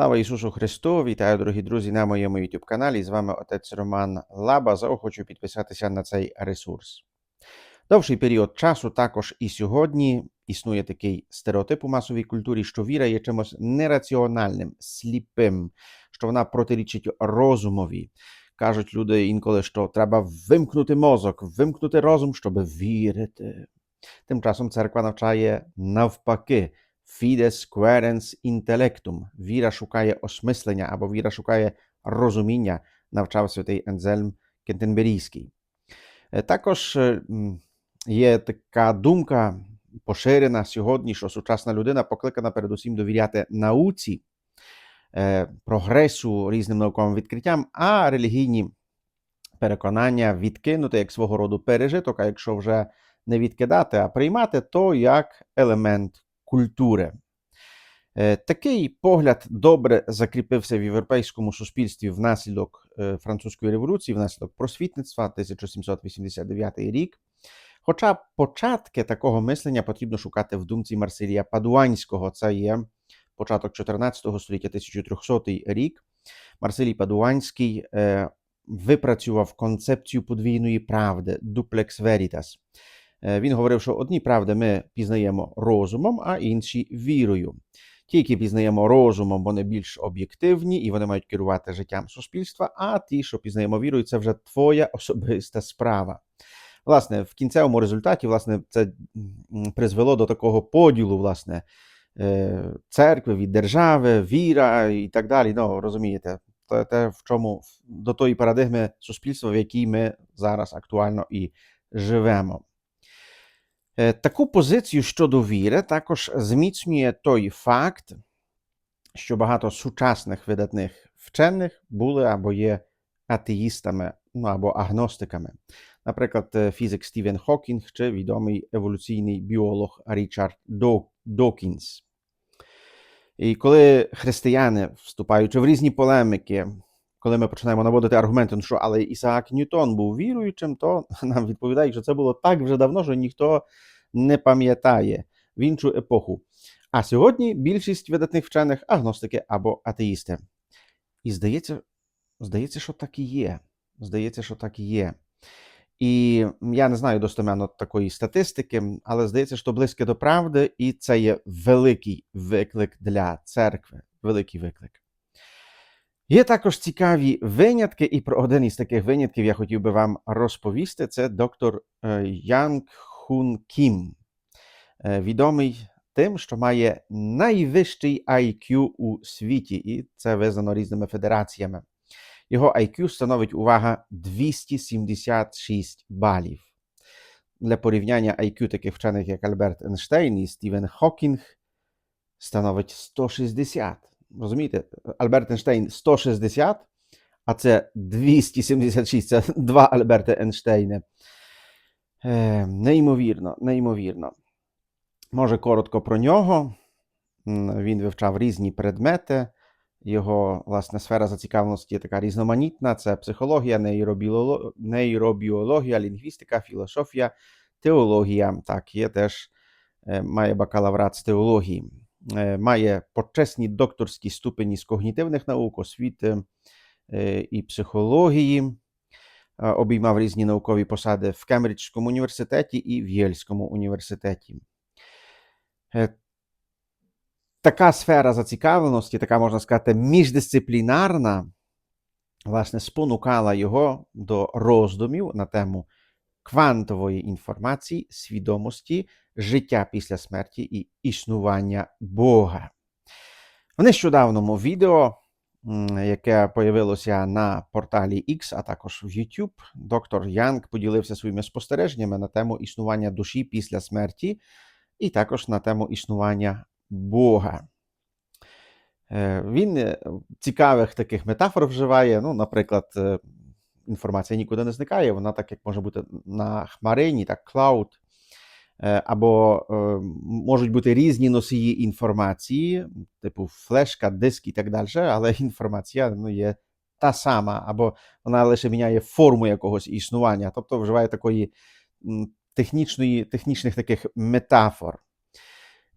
Слава Ісусу Христу! Вітаю, дорогі друзі, на моєму YouTube каналі. З вами отець Роман Лаба. Заохочу підписатися на цей ресурс. Довший період часу, також і сьогодні, існує такий стереотип у масовій культурі, що віра є чимось нераціональним, сліпим, що вона протирічить розумові. Кажуть люди інколи, що треба вимкнути мозок, вимкнути розум, щоб вірити. Тим часом церква навчає навпаки. Fides querens intellectum. Віра шукає осмислення або віра шукає розуміння, навчав святий Ензельм Кентенберійський. Також є така думка поширена сьогодні, що сучасна людина покликана передусім довіряти науці, прогресу, різним науковим відкриттям, а релігійні переконання відкинути як свого роду пережиток, а якщо вже не відкидати, а приймати, то як елемент культури. Е, Такий погляд добре закріпився в європейському суспільстві внаслідок е, французької революції, внаслідок просвітництва 1789 рік. Хоча початки такого мислення потрібно шукати в думці Марсилія Падуанського. Це є початок 14 століття, 1300 рік. Марсилій Падуанський е, випрацював концепцію подвійної правди Duplex Veritas. Е, Він говорив, що одні правди ми пізнаємо розумом, а інші вірою. Ті, які пізнаємо розумом, вони більш об'єктивні і вони мають керувати життям суспільства. А ті, що пізнаємо вірою, це вже твоя особиста справа. Власне, в кінцевому результаті, власне, це призвело до такого поділу, власне, е, церкви від держави, віра і так далі. Ну, розумієте, те, те, в чому до тої парадигми суспільства, в якій ми зараз актуально і живемо. Е, Таку позицію щодо віри також зміцнює той факт, що багато сучасних видатних вчених були або є атеїстами, ну або агностиками. Наприклад, е, фізик Стівен Хокінг чи відомий еволюційний біолог Річард Докінс. І коли християни, вступаючи в різні полемики, коли ми починаємо наводити аргументи, ну що але Ісаак Ньютон був віруючим, то нам відповідають, що це було так вже давно, що ніхто не пам'ятає в іншу епоху. А сьогодні більшість видатних вчених агностики або атеїсти. І здається, здається, що так і є. Здається, що так і є. І я не знаю достеменно такої статистики, але здається, що близьке до правди, і це є великий виклик для церкви. Великий виклик. Є також цікаві винятки, і про один із таких винятків я хотів би вам розповісти. Це доктор е, Янг Хун Кім, Е, відомий тим, що має найвищий IQ у світі, і це визнано різними федераціями. Його IQ становить увага 276 балів. Для порівняння IQ таких вчених, як Альберт Ейнштейн і Стівен Хокінг, становить 160. Розумієте, Альберт Ейнштейн 160, а це 276, це два Альберти Ейнштейни. Е, неймовірно, неймовірно. Може, коротко про нього. Він вивчав різні предмети. Його власне сфера зацікавленості така різноманітна: це психологія, нейробіологія, лінгвістика, філософія, теологія. Так, є теж е, має бакалаврат з теології, має почесні докторські ступені з когнітивних наук, освіти е, і психології. Е, Обіймав різні наукові посади в Кембриджському університеті і в Єльському університеті. Е, Така сфера зацікавленості, така можна сказати, міждисциплінарна, власне, спонукала його до роздумів на тему квантової інформації, свідомості, життя після смерті і існування Бога. В нещодавному відео, яке появилося на порталі X, а також в YouTube, доктор Янг поділився своїми спостереженнями на тему існування душі після смерті, і також на тему існування Бога. Е, Він е, цікавих таких метафор вживає. Ну, наприклад, е, інформація нікуди не зникає, вона так як може бути на хмарині, так клауд. Е, Або е, можуть бути різні носії інформації, типу флешка, диск і так далі, але інформація ну, є та сама, або вона лише міняє форму якогось існування, тобто вживає такої технічної, технічних таких метафор.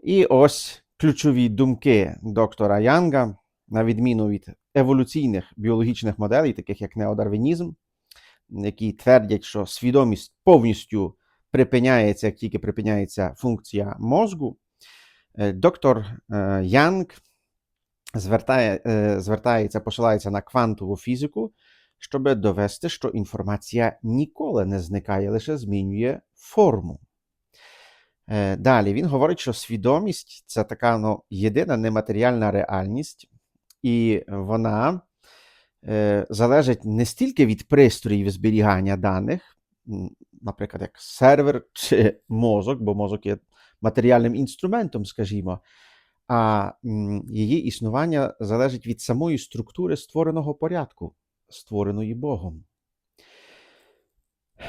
І ось ключові думки доктора Янга на відміну від еволюційних біологічних моделей, таких як неодарвінізм, які твердять, що свідомість повністю припиняється, як тільки припиняється функція мозку, е, доктор е, Янг звертає, е, звертається, посилається на квантову фізику, щоб довести, що інформація ніколи не зникає, лише змінює форму. Далі він говорить, що свідомість це така ну, єдина нематеріальна реальність, і вона залежить не стільки від пристроїв зберігання даних, наприклад, як сервер чи мозок, бо мозок є матеріальним інструментом, скажімо, а її існування залежить від самої структури створеного порядку, створеної Богом.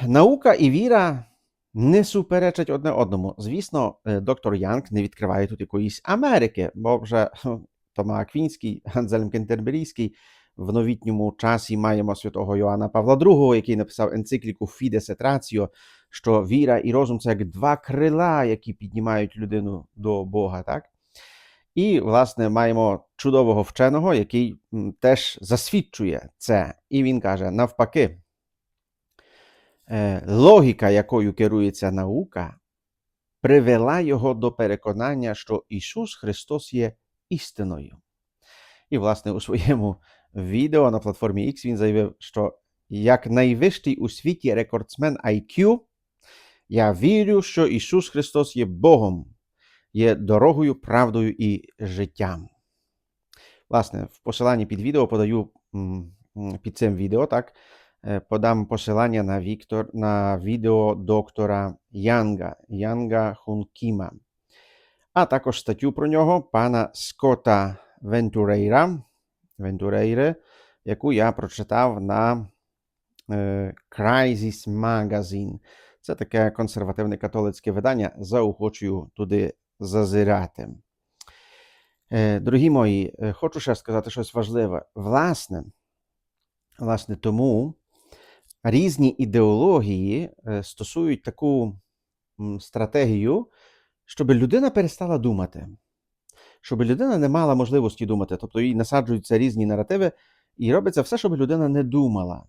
Наука і віра не суперечать одне одному. Звісно, е, доктор Янг не відкриває тут якоїсь Америки, бо вже Тома Аквінський, Ганзелем Кентерберійський в новітньому часі маємо святого Йоанна Павла II, який написав енцикліку Fides et Ratio, що віра і розум це як два крила, які піднімають людину до Бога. так? І, власне, маємо чудового вченого, який теж засвідчує це. І він каже: навпаки, е, логіка, якою керується наука, привела його до переконання, що Ісус Христос є істиною. І, власне, у своєму відео на платформі X він заявив, що як найвищий у світі рекордсмен IQ, я вірю, що Ісус Христос є Богом, є дорогою, правдою і життям. Власне, в посиланні під відео подаю під цим відео, так, подам посилання на, Віктор, на відео доктора Янга, Янга Хункіма, а також статтю про нього пана Скотта Вентурейра, Вентурейре, яку я прочитав на е, Crisis Magazine. Це таке консервативне католицьке видання. Заохочую туди зазирати. Е, Дорогі мої, е, хочу ще сказати щось важливе. Власне, власне, тому різні ідеології стосують таку стратегію, щоб людина перестала думати, щоб людина не мала можливості думати, тобто їй насаджуються різні наративи, і робиться все, щоб людина не думала.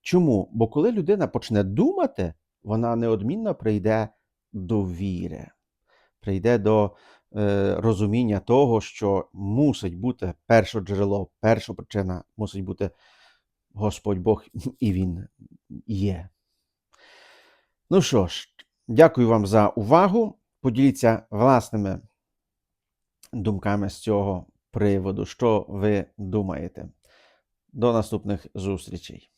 Чому? Бо коли людина почне думати, вона неодмінно прийде до віри, прийде до е, розуміння того, що мусить бути перше джерело, перша причина мусить бути Господь Бог, і Він є. Ну що ж, дякую вам за увагу. Поділіться власними думками з цього приводу, що ви думаєте. До наступних зустрічей.